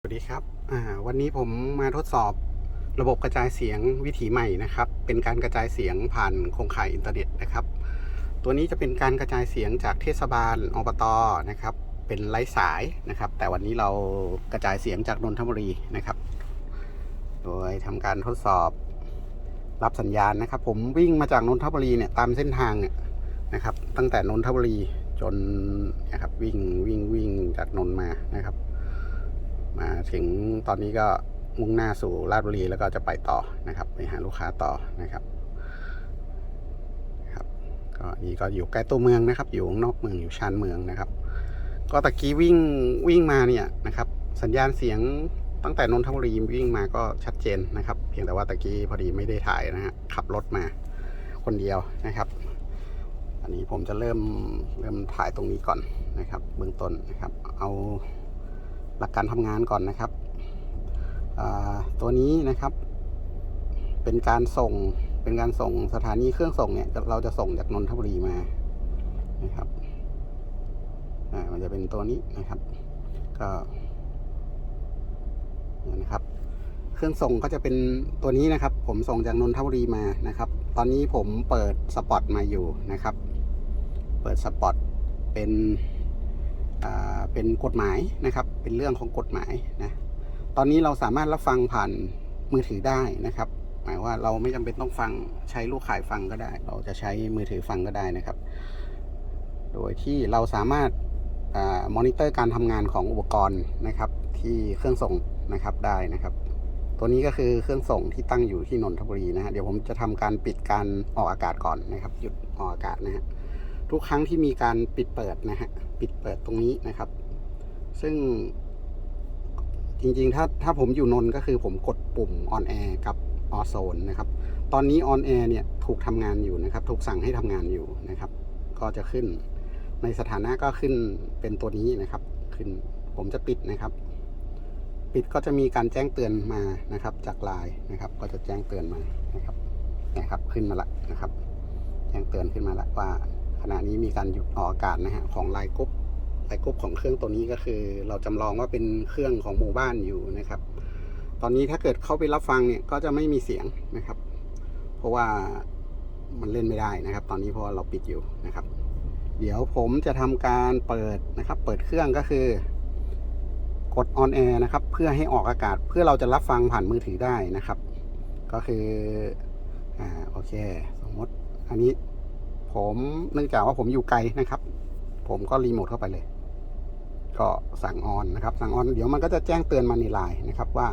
สวัสดีครับวันนี้ผมมาทดสอบระบบกระจายเสียงวิถีใหม่นะครับ เป็นการกระจายเสียงผ่านโครงข่ายอินเทอร์เน็ตนะครับ ตัวนี้จะเป็นการกระจายเสียงจากเทศบาลอบตนะครับ เป็นไร้สายนะครับ แต่วันนี้เรากระจายเสียงจากนนทบุรีนะครับ โดยทำการทดสอบรับสัญญาณนะครับ ผมวิ่งมาจากนนทบุรีเนี่ยตามเส้นทางเนี่ยนะครับ ตั้งแต่นนทบุรีจนนะครับวิ่งวิ่งวิ่งจากนนทมานะครับ มาถึงตอนนี้ก็มุ่งหน้าสู่ราชบุรีแล้วก็จะไปต่อนะครับ ไปหาลูกค้าต่อนะครับครับ ก็นี่ก็อยู่ใกล้ตัวเมืองนะครับ อยู่นอกเมืองอยู่ชานเมืองนะครับ ก็ตะกี้วิ่งวิ่งมาเนี่ยนะครับ สัญญาณเสียงตั้งแต่นนทบุรีวิ่งมาก็ชัดเจนนะครับ เพียงแต่ว่าตะกี้พอดีไม่ได้ถ่ายนะฮะขับรถมาคนเดียวนะครับ อันนี้ผมจะเริ่มเริ่มถ่ายตรงนี้ก่อนนะครับ เบื้องต้นนะครับ เอา หลักการทำงานก่อนนะครับ ตัวนี้นะครับ เป็นการส่งเป็นการส่งสถานีเครื่องส่งเนี่ยเราจะส่งจากนนทบุรีมานะครับอ่ามันจะเป็นตัวนี้นะครับ ก็นะครับ เครื่องส่งก็จะเป็นตัวนี้นะครับ ผมส่งจากนนทบุรีมานะครับ ตอนนี้ผมเปิดสปอตมาอยู่นะครับ เปิดสปอตเป็นอ่าเป็นกฎหมายนะครับ เป็นเรื่องของกฎหมายนะตอนนี้เราสามารถรับฟังผ่านมือถือได้นะครับ หมายว่าเราไม่จำเป็นต้องฟังใช้ลูกข่ายฟังก็ได้ เราจะใช้มือถือฟังก็ได้นะครับ โดยที่เราสามารถมอนิเตอร์การทำงานของอุปกรณ์นะครับ ที่เครื่องส่งนะครับได้นะครับ ตัวนี้ก็คือเครื่องส่งที่ตั้งอยู่ที่นนทบุรีนะฮะเดี๋ยวผมจะทำการปิดการออกอากาศก่อนนะครับ หยุดออกอากาศนะฮะทุกครั้งที่มีการปิดเปิดนะฮะปิดเปิดตรงนี้นะครับ ซึ่งจริงๆ ถ้าถ้าผมอยู่นน์ก็คือผมกดปุ่ม on air กับ off zone นะครับ ตอนนี้ on air เนี่ยถูกทำงานอยู่นะครับ ถูกสั่งให้ทำงานอยู่นะครับ ก็จะขึ้นในสถานะก็ขึ้นเป็นตัวนี้นะครับ ขึ้นผมจะปิดนะครับ ปิดก็จะมีการแจ้งเตือนมานะครับ จากไลน์นะครับ ก็จะแจ้งเตือนมานะครับนะครับ ขึ้นมาละนะครับ แจ้งเตือนขึ้นมาละว่า ขณะนี้มีการหยุดออกอากาศนะฮะของไลน์กรุ๊ป ไลน์กรุ๊ปของเครื่องตัวนี้ก็คือ เราจำลองว่าเป็นเครื่องของหมู่บ้านอยู่นะครับ ตอนนี้ถ้าเกิดเข้าไปรับฟังเนี่ยก็จะไม่มีเสียงนะครับ เพราะว่ามันเล่นไม่ได้นะครับ ตอนนี้เพราะว่าเราปิดอยู่นะครับ เดี๋ยวผมจะทำการเปิดนะครับ เปิดเครื่องก็คือกด on air นะครับ เพื่อให้ออกอากาศเพื่อเราจะรับฟังผ่านมือถือได้นะครับ ก็คืออ่าโอเค สมมติอันนี้ผมเนื่องจากว่าผมอยู่ไกลนะครับ ผมก็รีโมทเข้าไปเลย ก็สั่งออนนะครับ สั่งออนเดี๋ยวมันก็จะแจ้งเตือนมาในไลน์นะครับว่า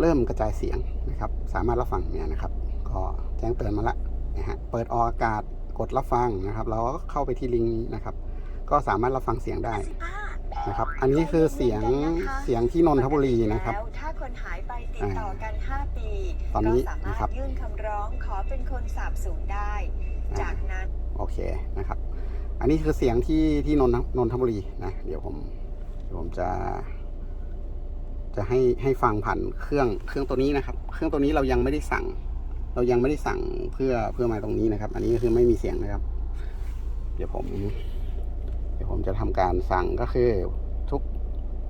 เริ่มกระจายเสียงนะครับ สามารถรับฟังเนี่ยนะครับ ก็แจ้งเตือนมาละนะฮะเปิดออกอากาศกดรับฟังนะครับ เราก็เข้าไปที่ลิงก์นี้นะครับ ก็สามารถรับฟังเสียงได้นะครับ อันนี้คือเสียงเสียงที่นนทบุรีนะครับแล้วถ้าคนหายไปติดต่อกัน 5 ปีตอนนี้ก็สามารนะครับถยื่นคำร้องขอเป็นคนสาบสูญได้ จากนั้น โอเคนะครับ อันนี้คือเสียงที่ที่นนทนนทบุรีนะเดี๋ยวผมเดี๋ยวผมจะ จะให้ให้ฟังผ่านเครื่องเครื่องตัวนี้นะครับ เครื่องตัวนี้เรายังไม่ได้สั่ง เรายังไม่ได้สั่งเพื่อเพื่อมาตรงนี้นะครับ อันนี้ก็คือไม่มีเสียงนะครับ เดี๋ยวผม เดี๋ยวผมจะทำการสั่งก็คือทุก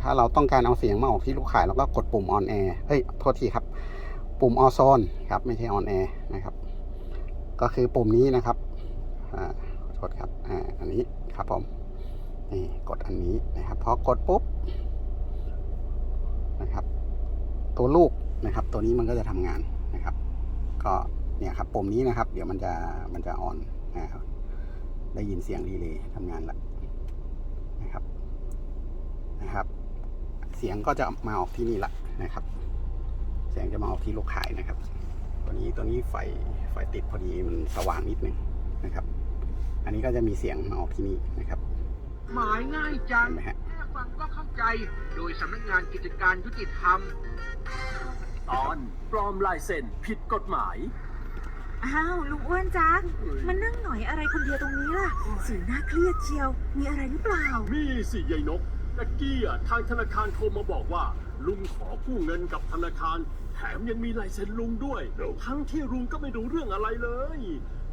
ถ้าเราต้องการเอาเสียงมาออกที่ลูกขายเราก็กดปุ่ม on air เฮ้ยโทษทีครับ ปุ่ม on zone ครับ ไม่ใช่ on air นะครับ ก็คือปุ่มนี้นะครับอ่า โทษครับอ่าอันนี้ครับผมนี่กดอันนี้นะครับพอกดปุ๊บนะครับ ตัวลูกนะครับ ตัวนี้มันก็จะทำงานนะครับ ก็เนี่ยครับปุ่มนี้นะครับ เดี๋ยวมันจะมันจะออนนะครับได้ยินเสียงรีเลย์ทำงานละนะครับนะครับ เสียงก็จะมาออกที่นี่ละนะครับ เสียงจะมาออกที่ลูกขายนะครับ ตัวนี้ตัวนี้ไฟไฟติดพอดีมันสว่างนิดนึงนะครับ อันนี้ก็จะมีเสียงมาออกที่นี่นะครับหมายง่ายจังเห็นไหมฮะแค่ฟังก็เข้าใจ โดยสำนักงานกิจการยุติธรรม ตอนปลอมลายเซ็นผิดกฎหมาย อ้าวลุงอ้วนจักมานั่งหน่อยอะไรคนเดียวตรงนี้ล่ะสีหน้าเครียดเชียว มีอะไรหรือเปล่า มีสิยายนกตะกี้อะทางธนาคารโทรมาบอกว่า ลุงขอกู้เงินกับธนาคาร แถมยังมีลายเซ็นลุงด้วย ทั้งที่ลุงก็ไม่รู้เรื่องอะไรเลย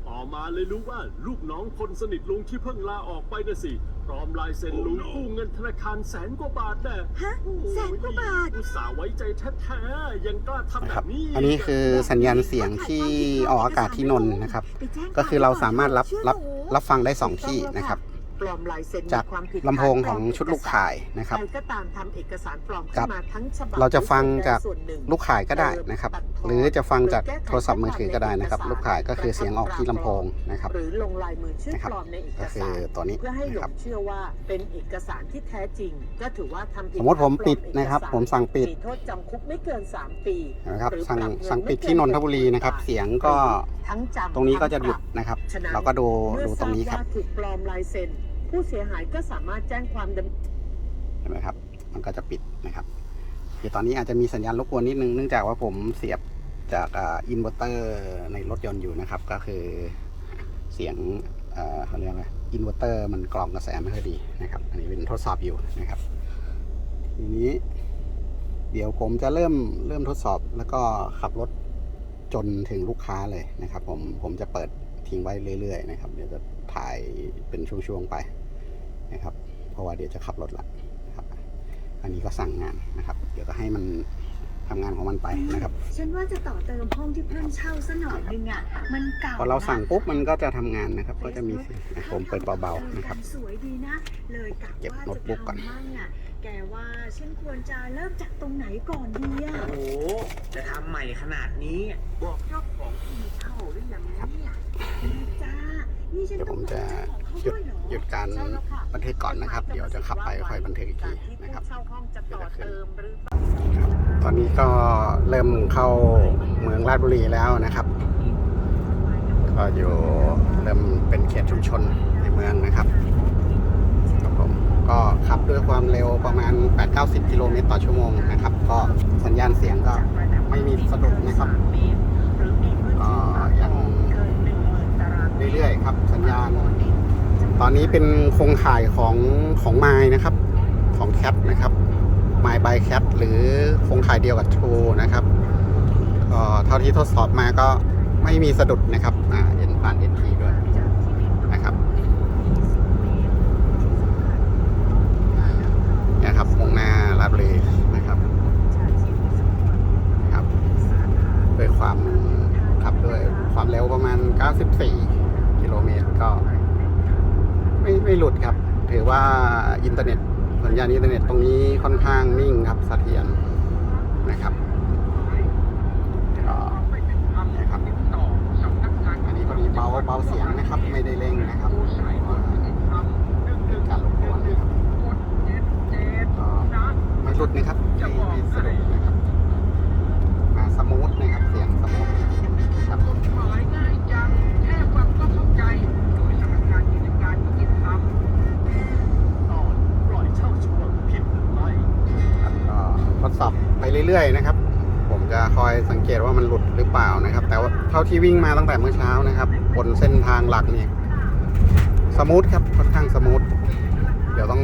ต่อมาเลยรู้ว่าลูกน้องคนสนิทลุงที่เพิ่งลาออกไปน่ะสิไปปลอมลายเซ็นลุงกู้เงินธนาคารแสนกว่าบาทแน่ฮะแสนกว่าบาท อุตส่าห์ไว้ใจแท้ๆยังกล้าทำนะแบครับบนี้อันนี้คือสัญญาณเสียงที่ออกอากาศที่นนท์นะครับไปแจ้งก็คือเราสามารถรับเชื่อรับหนูรับฟังได้สองที่นะครับ ปลอมลายเซ็นจากมีความผิดลำโพงของชุดลูกข่ายนะครับ ใครก็ตามทำเอกสารปลอมครัขึ้บนมาทั้งฉบับเราจะฟังจากส่วนหนึ่ง ลูกข่ายก็ได้นะครับ หรือจะฟังจากโทรศัพท์มือถือก็ได้นะครับ ลูกข่ายก็คือเสียงออกที่ลำโพงนะครับ หรือลงลายมือชื่อนะครับปลอมในเอกก็คือสารตัวนี้เพื่อให้หลนะครังบเชื่อว่าเป็นเอกสารที่แท้จริง ก็ถือว่าทำผิดสมมติผมปิดฐาปลอเอกนะครับสาผมสั่งปิด มีโทษจำคุกไม่เกิน 3 ปีนะครับหรือสั่งปรับเงินสั่งปิดไม่เกินที่นนทบุรีนะครับ7,000เสียงก็ทั้งจำตรงนี้ก็จะทั้หยุดปรับนะครับฉะนั้นเราก็ดูเมื่อดูตรงนี้ครับทาว่าถูกปลอมลายเซ็น ผู้เสียหายก็สามารถแจ้งความดำ เห็นไหมครับ มันก็จะปิดนะครับเดี๋ยวตอนนี้อาจจะมีสัญญาณรบกวนนิดนึง เนื่องจากว่าผมเสียบจากอินเวอร์เตอร์ในรถยนต์อยู่นะครับ ก็คือเสียงเอ่อเขาเรียกว่าอินเวอร์เตอร์มันกรองกระแสไม่ค่อยดีนะครับ อันนี้เป็นทดสอบอยู่นะครับ ทีนี้ เดี๋ยวผมจะเริ่มเริ่มทดสอบแล้วก็ขับรถจนถึงลูกค้าเลยนะครับ ผมผมจะเปิดทิ้งไว้เรื่อยๆนะครับ เดี๋ยวจะถ่ายเป็นช่วงๆไป นะครับ เพราะว่าเดี๋ยวจะขับรถละนะครับ อันนี้ก็สั่งงานนะครับ เดี๋ยวก็ให้มันทำงานของมันไปนะครับ ฉันว่าจะต่อเติมห้องที่เพิ่งเช่าซะหน่อยนึงอะ มันเก่าพอเราสั่งนะปุ๊บมันก็จะทำงานนะครับ ก็จะมีเสียงอะผมเปิดเบาๆนะครับ สวยดีนะ เลยกะเก็บว่าโน้ตจะบุ๊กก่อนทำมั่งอะ แกว่าฉันควรจะเริ่มจากตรงไหนก่อนดีอะ โอ้โหจะทำใหม่ขนาดนี้ บอกเจ้าของที่เช่าหรือยังเนี่ยจ้านี่ฉัน เดี๋ยวผมจะหยุดหยุดการใช่แล้วค่ะบันทึกก่อนนะครับ เดี๋ยวจะขับไปค่อยบันทึกอีกทีนะครับเช่าห้องจะต่อเติมหรือครับ ตอนนี้ก็เริ่มเข้าเมืองราชบุรีแล้วนะครับก็อยู่เริ่มเป็นเขตชุมชนในเมืองนะครับครับผมก็ขับด้วยความเร็วประมาณ 8-90 กิโลเมตรต่อชั่วโมงนะครับ ก็สัญญาณเสียงก็ไม่มีสะดุดนะครับ เรื่อยๆครับ สัญญาณ ตอนนี้เป็นโครงข่ายของของไม้นะครับ ของแคทนะครับไมบายแคปหรือโครงข่ายเดียวกับทรูนะครับก็เท่าที่ทดสอบมาก็ไม่มีสะดุดนะครับอ่าเอ็นผ่านเอ็นทีด้วยเนี่ยครับมุ่งหน้าลาดบุรีนะครับครับด้วยความขับด้วยความเร็วประมาณ 94 กิโลเมตรก็ ไม่ไม่หลุดครับ ถือว่าอินเทอร์เน็ตสั ญญาณอินเทอร์เน็ตตรงนี้ค่อนข้างนิ่งครับเสถียรนะครับก็นะครับ อันนี้พอดีเบาเบาเสียงนะครับ ไม่ได้เร่งนะครับเพราะว่าเป็นการรบกวนนะครับก็ไม่หลุดนะครับไม่ไม่สะดุดนะครับมาสมูทนะครับเสียงสมูทครับ กฎหมายง่ายจัง แค่ฟังก็เข้าใจ โดยสำนักงานกิจการยุติธรรม ตอนปล่อยเช่าช่วงผิดหรือไม่ ครับก็ทดสอบไป เรื่อยๆนะครับ ผมจะคอยสังเกตว่ามันหลุดหรือเปล่านะครับ แต่ว่าเท่าที่วิ่งมาตั้งแต่เมื่อเช้านะครับ บนเส้นทางหลักนี่สมูทครับค่อนข้างสมูทเดี๋ยวต้อง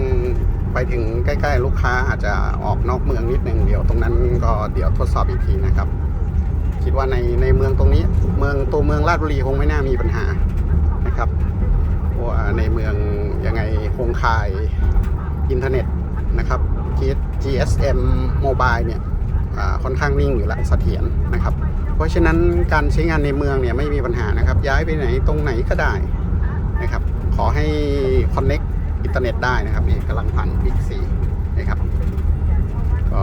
ไปถึงใกล้ๆ ลูกค้าอาจจะออกนอกเมืองนิดนึงเดี๋ยวตรงนั้นก็เดี๋ยวทดสอบอีกทีนะครับ คิดว่าในในเมืองตรงนี้ เมืองตัวเมืองราชบุรีคงไม่น่ามีปัญหานะครับเพราะว่าในเมืองยังไงคงขายอินเทอร์เน็ตนะครับ GSM Mobile เนี่ย ค่อนข้างนิ่งอยู่แล้วเสถียรนะครับ เพราะฉะนั้นการใช้งานในเมืองเนี่ยไม่มีปัญหานะครับ ย้ายไปไหนตรงไหนก็ได้นะครับ ขอให้ Connect อินเทอร์เน็ตได้นะครับนี่กำลังผ่าน Big C นะครับก็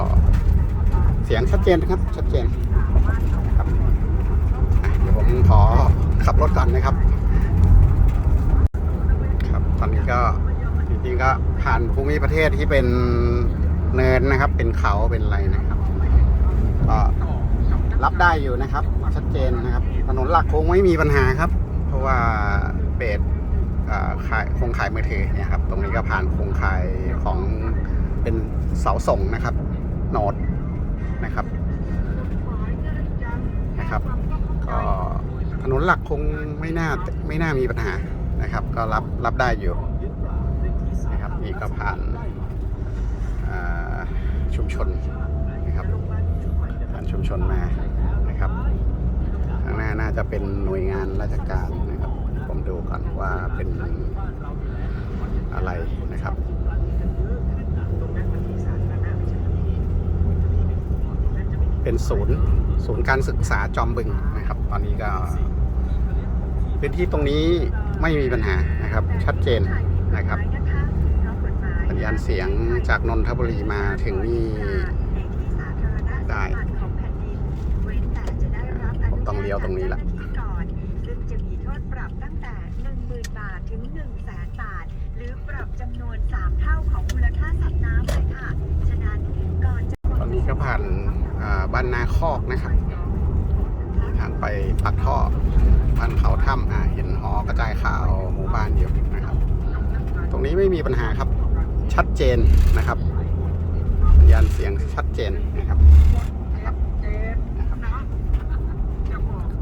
เสียงชัดเจนนะครับชัดเจนนะครับเดี๋ยวผมขอขับรถก่อนนะครับ ครับตอนนี้ก็จริงๆก็ผ่านภูมิประเทศที่เป็นเนินนะครับ เป็นเขาเป็นอะไรนะ ก็รับได้อยู่นะครับ ชัดเจนนะครับ ถนนหลักคงไม่มีปัญหาครับ เพราะว่าเบสขายโครงข่ายมือถือเนี่ยครับ ตรงนี้ก็ผ่านโครงข่ายของเป็นเสาส่งนะครับโนดนะครับนะครับ ก็ถนนหลักคงไม่น่าไม่น่ามีปัญหานะครับ ก็รับรับได้อยู่นะครับนี่ก็ผ่านชุมชนนะครับ ชุมชนมานะครับ ข้างหน้าน่าจะเป็นหน่วยงานราชการนะครับ ผมดูก่อนว่าเป็นอะไรนะครับเป็นศูนย์ศูนย์การศึกษาจอมบึงนะครับ ตอนนี้ก็พื้นที่ตรงนี้ไม่มีปัญหานะครับ ชัดเจนนะครับสัญญาณเสียงจากนนทบุรีมาถึงนี่ได้ ต้องเลี้ยวตรงนี้ละซึ่งจะมีโทษปรับตั้งแต่ 10,000 บาทถึง 100,000บาท หรือปรับจำนวน 3 เท่าของมูลค่าสัตว์น้ำเลยค่ะ ฉะนั้นก่อนจะตอนนี้ก็ผ่านบ้านนาคอกนะครับทางไปปากท่อบ้านเขาถ้ำเห็นหอกระจายข่าวหมู่บ้านอยู่นะครับ ตรงนี้ไม่มีปัญหาครับชัดเจนนะครับสัญญาณเสียงชัดเจนนะครับ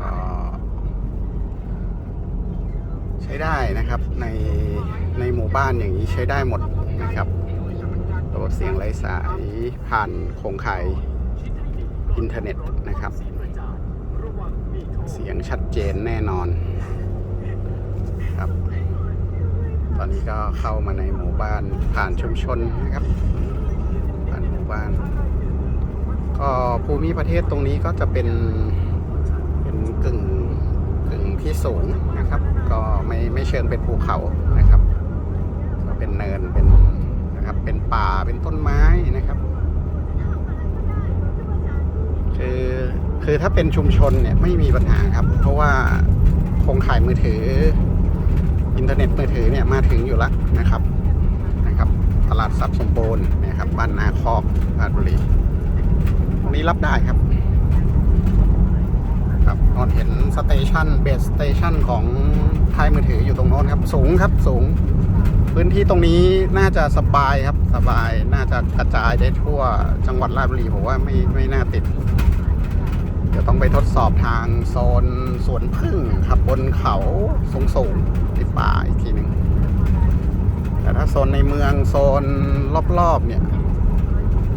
ก็ใช้ ได้นะครับ ในในหมู่บ้านอย่างนี้ใช้ได้หมดนะครับระบบเสียงไร้สายผ่านโครงข่ายอินเทอร์เน็ตนะครับ เสียงชัดเจนแน่นอนครับ ตอนนี้ก็เข้ามาในหมู่บ้านผ่านชุมชนนะครับ ผ่านหมู่บ้าน ก็ภูมิประเทศตรงนี้ก็จะเป็น สูงนะครับ ก็ไม่ไม่เชิงเป็นภูเขานะครับ ก็เป็นเนินเป็นนะครับเป็นป่าเป็นต้นไม้นะครับคือคือถ้าเป็นชุมชนเนี่ยไม่มีปัญหาครับ เพราะว่าโครงข่ายมือถือ อินเทอร์เน็ตมือถือเนี่ยมาถึงอยู่แล้วนะครับนะครับ ตลาดทรัพย์สมบูรณ์นะครับบ้านนาคอกราชบุรีตรงนี้รับได้ครับ ครับนอนเห็นสเตชันเบสสเตชันของค่ายมือถืออยู่ตรงโน้นครับ สูงครับสูง พื้นที่ตรงนี้น่าจะสบายครับสบาย น่าจะกระจายได้ทั่วจังหวัดราชบุรีผมว่าไม่ไม่น่าติด เดี๋ยวต้องไปทดสอบทางโซนสวนพึ่งครับบนเขาสูงสูงๆที่ป่าอีกทีหนึ่งแต่ถ้าโซนในเมืองโซนรอบๆเนี่ย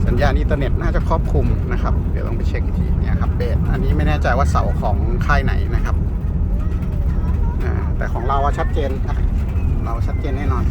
สัญญาณอินเทอร์เน็ตน่าจะครอบคลุมนะครับ เดี๋ยวต้องไปเช็คอีกทีเนี่ยครับเบสอันนี้ไม่แน่ใจว่าเสาของค่ายไหนนะครับแต่ของเราชัดเจนครับเราชัดเจนแน่นอน